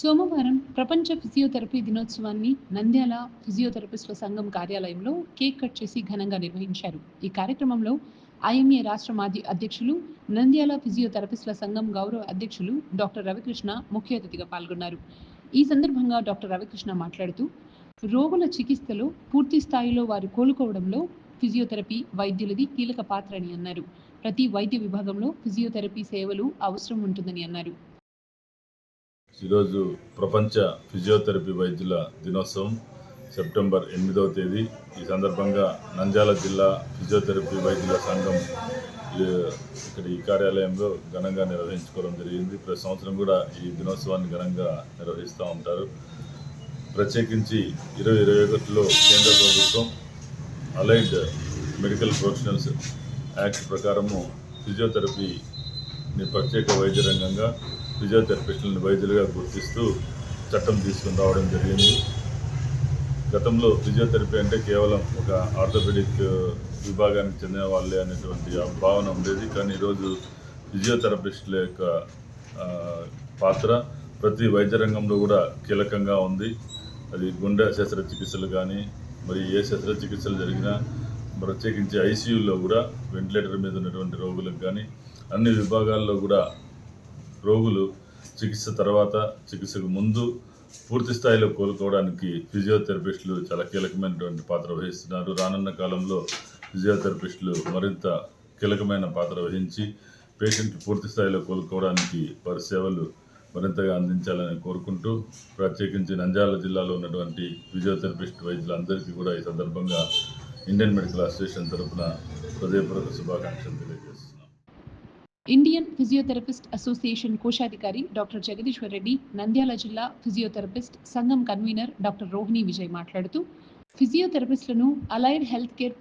సోమవారం ప్రపంచ ఫిజియోథెరపీ దినోత్సవాన్ని నంద్యాల ఫిజియోథెరపిస్టుల సంఘం కార్యాలయంలో కేక్ కట్ చేసి ఘనంగా నిర్వహించారు. ఈ కార్యక్రమంలో ఐఎంఏ రాష్ట్ర మాజీ అధ్యక్షులు నంద్యాల ఫిజియోథెరపిస్టుల సంఘం గౌరవ అధ్యక్షులు డాక్టర్ రవికృష్ణ ముఖ్య అతిథిగా పాల్గొన్నారు. ఈ సందర్భంగా డాక్టర్ రవికృష్ణ మాట్లాడుతూ రోగుల చికిత్సలో పూర్తి స్థాయిలో వారు కోలుకోవడంలో ఫిజియోథెరపీ వైద్యులది కీలక పాత్ర అని అన్నారు. ప్రతి వైద్య విభాగంలో ఫిజియోథెరపీ సేవలు అవసరం ఉంటుందని అన్నారు. ఈరోజు ప్రపంచ ఫిజియోథెరపీ వైద్యుల దినోత్సవం సెప్టెంబర్ ఎనిమిదవ తేదీ. ఈ సందర్భంగా నంద్యాల జిల్లా ఫిజియోథెరపీ వైద్యుల సంఘం ఇక్కడ ఈ కార్యాలయంలో ఘనంగా నిర్వహించుకోవడం జరిగింది. ప్రతి సంవత్సరం కూడా ఈ దినోత్సవాన్ని ఘనంగా నిర్వహిస్తూ ఉంటారు. ప్రత్యేకించి ఇరవై ఇరవై ఒకటిలో కేంద్ర ప్రభుత్వం అలైడ్ మెడికల్ ప్రొఫెషనల్స్ యాక్ట్ ప్రకారము ఫిజియోథెరపీని ప్రత్యేక వైద్య రంగంగా ఫిజియోథెరపిస్టులను వైద్యులుగా గుర్తిస్తూ చట్టం తీసుకుని రావడం జరిగింది. గతంలో ఫిజియోథెరపీ అంటే కేవలం ఒక ఆర్థోపెడిక్ విభాగానికి చెందిన వాళ్ళే అనేటువంటి భావన ఉండేది. కానీ ఈరోజు ఫిజియోథెరపిస్టుల యొక్క పాత్ర ప్రతి వైద్య రంగంలో కూడా కీలకంగా ఉంది. అది గుండె శస్త్రచికిత్సలు కానీ మరి ఏ శస్త్రచికిత్సలు జరిగినా ప్రత్యేకించి ఐసీయూలో కూడా వెంటిలేటర్ మీద ఉన్నటువంటి రోగులకు కానీ అన్ని విభాగాల్లో కూడా రోగులు చికిత్స తర్వాత చికిత్సకు ముందు పూర్తి స్థాయిలో కోలుకోవడానికి ఫిజియోథెరపిస్టులు చాలా కీలకమైనటువంటి పాత్ర వహిస్తున్నారు. రానున్న కాలంలో ఫిజియోథెరపిస్టులు మరింత కీలకమైన పాత్ర వహించి పేషెంట్ పూర్తి స్థాయిలో కోలుకోవడానికి వారి సేవలు మరింతగా అందించాలని కోరుకుంటూ ప్రత్యేకించి నంద్యాల జిల్లాలో ఉన్నటువంటి ఫిజియోథెరపిస్ట్ వైద్యులందరికీ కూడా ఈ సందర్భంగా ఇండియన్ మెడికల్ అసోసియేషన్ తరఫున హృదయపూర్వక శుభాకాంక్షలు తెలియజేస్తున్నాం ఇండియన్ ఫిజియోథెరపిస్ట్ అసోసియేషన్ కోశాధికారి డాక్టర్ జగదీశ్వర్ రెడ్డి నంద్యాల జిల్లా ఫిజియోథెరపిస్ట్ సంఘం కన్వీనర్ డాక్టర్ రోహిణి విజయ్ మాట్లాడుతూ ఫిజియోథెరపిస్టులను allied health care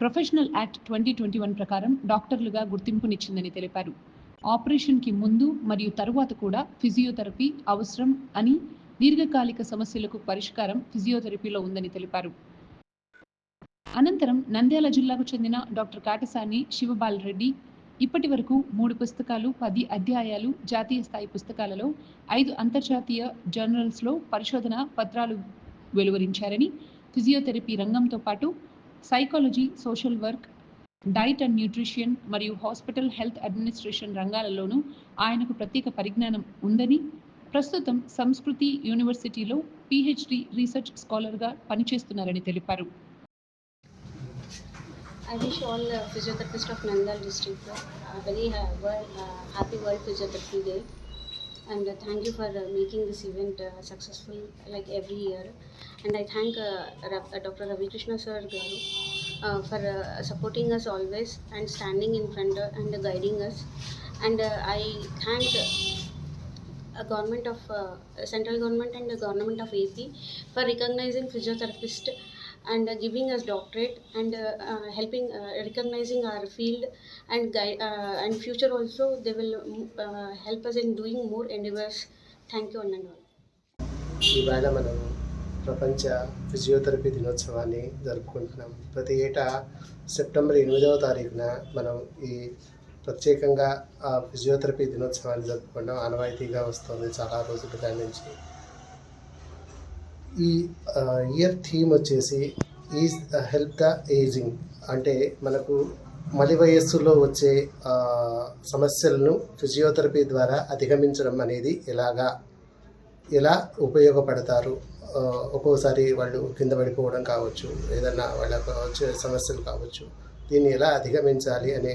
professional act twenty twenty one ప్రకారం డాక్టర్లుగా గుర్తింపునిచ్చిందని తెలిపారు. ఆపరేషన్కి ముందు మరియు తరువాత కూడా ఫిజియోథెరపీ అవసరం అని దీర్ఘకాలిక సమస్యలకు పరిష్కారం ఫిజియోథెరపీలో ఉందని తెలిపారు. అనంతరం నంద్యాల జిల్లాకు చెందిన డాక్టర్ కాటసాని శివబాల్ రెడ్డి ఇప్పటి వరకు మూడు పుస్తకాలు పది అధ్యాయాలు జాతీయ స్థాయి పుస్తకాలలో ఐదు అంతర్జాతీయ జర్నల్స్లో పరిశోధన పత్రాలు వెలువరించారని ఫిజియోథెరపీ రంగంతో పాటు psychology social work diet and nutrition మరియు హాస్పిటల్ హెల్త్ అడ్మినిస్ట్రేషన్ రంగాలలోనూ ఆయనకు ప్రత్యేక పరిజ్ఞానం ఉందని ప్రస్తుతం సంస్కృతి యూనివర్సిటీలో పిహెచ్డి రీసెర్చ్ స్కాలర్గా పనిచేస్తున్నారని తెలిపారు. I wish all uh, physiotherapists of Nandal district uh, a very ha- world, uh, happy World Physiotherapy Day. And uh, thank you for uh, making this event uh, successful like every year. And I thank uh, uh, Dr. Ravi Krishna Sir uh, for uh, supporting us always and standing in front uh, and guiding us. And uh, I thank uh, a government of uh, central government and the government of AP for recognizing physiotherapist and uh, giving us doctorate and uh, uh, helping uh, recognizing our field and guide uh, and future also they will mm, uh, help us in doing more endeavors thank you one and all ఇవాళ మనం ప్రపంచ physiotherapy దినోత్సవాన్ని జరుపుకుంటున్నాం ప్రతి ఏటా September ఎనిమిదవ తారీఖున మనం ఈ ప్రత్యేకంగా ఆ ఫిజియోథెరపీ దినోత్సవాన్ని జరుపుకోవడం ఆనవాయితీగా వస్తుంది చాలా రోజులుగా నుంచి ఈ ఇయర్ థీమ్ వచ్చేసి ఈజ్ హెల్ప్ ద ఏజింగ్ అంటే మనకు మలి వయస్సులో వచ్చే సమస్యలను ఫిజియోథెరపీ ద్వారా అధిగమించడం అనేది ఎలాగా ఎలా ఉపయోగపడతారు? ఒక్కోసారి వాళ్ళు కింద పడిపోవడం కావచ్చు ఏదన్నా వాళ్ళకు వచ్చే సమస్యలు కావచ్చు దీన్ని ఎలా అధిగమించాలి అనే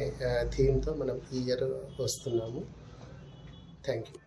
థీమ్తో మనం ఈ ఇయర్ వస్తున్నాము. Thank you